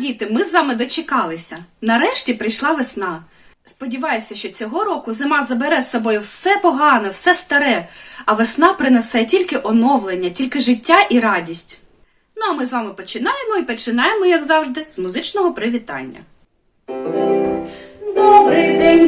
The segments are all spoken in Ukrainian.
діти, ми з вами дочекалися. Нарешті прийшла весна. Сподіваюся, що цього року зима забере з собою все погане, все старе, а весна принесе тільки оновлення, тільки життя і радість. Ну а ми з вами починаємо і починаємо, як завжди, з музичного привітання. Добрий день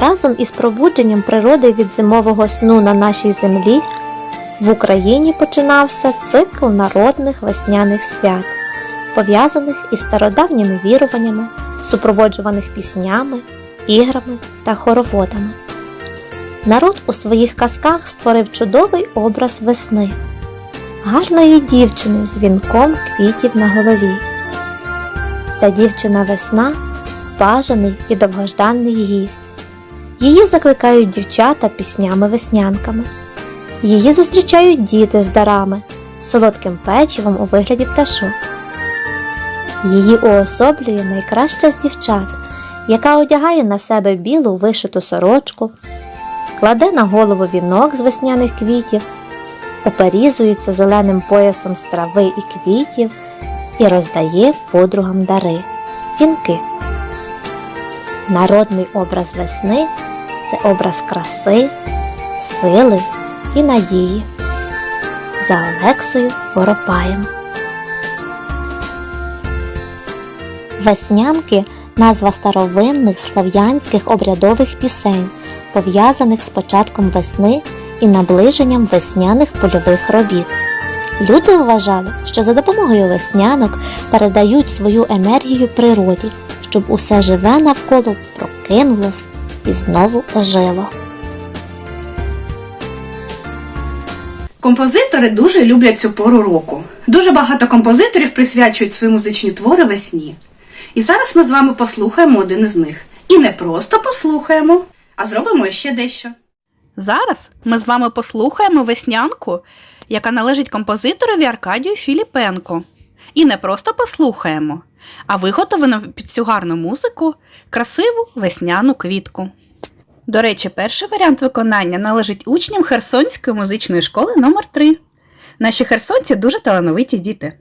Разом із пробудженням природи від зимового сну на нашій землі в Україні починався цикл народних весняних свят, пов'язаних із стародавніми віруваннями, супроводжуваних піснями, іграми та хороводами. Народ у своїх казках створив чудовий образ весни, гарної дівчини з вінком квітів на голові. Ця дівчина весна бажаний і довгожданий гість. Її закликають дівчата піснями-веснянками. Її зустрічають діти з дарами, солодким печивом у вигляді пташок. Її уособлює найкраща з дівчат, яка одягає на себе білу вишиту сорочку, кладе на голову вінок з весняних квітів, оперізується зеленим поясом з трави і квітів і роздає подругам дари вінки. Народний образ весни це образ краси, сили і надії. За Олексою Воропаєм. Веснянки назва старовинних слав'янських обрядових пісень, пов'язаних з початком весни і наближенням весняних польових робіт. Люди вважали, що за допомогою веснянок передають свою енергію природі, щоб усе живе навколо прокинулось і знову ожило. Композитори дуже люблять цю пору року. Дуже багато композиторів присвячують свої музичні твори весні. І зараз ми з вами послухаємо один із них. І не просто послухаємо, а зробимо ще дещо. Зараз ми з вами послухаємо веснянку, яка належить композиторові Аркадію Філіпенко. І не просто послухаємо, а виготовимо під цю гарну музику красиву весняну квітку. До речі, перший варіант виконання належить учням Херсонської музичної школи номер 3 Наші херсонці дуже талановиті діти.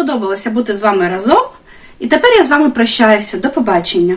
Сподобалося бути з вами разом. І тепер я з вами прощаюся. До побачення.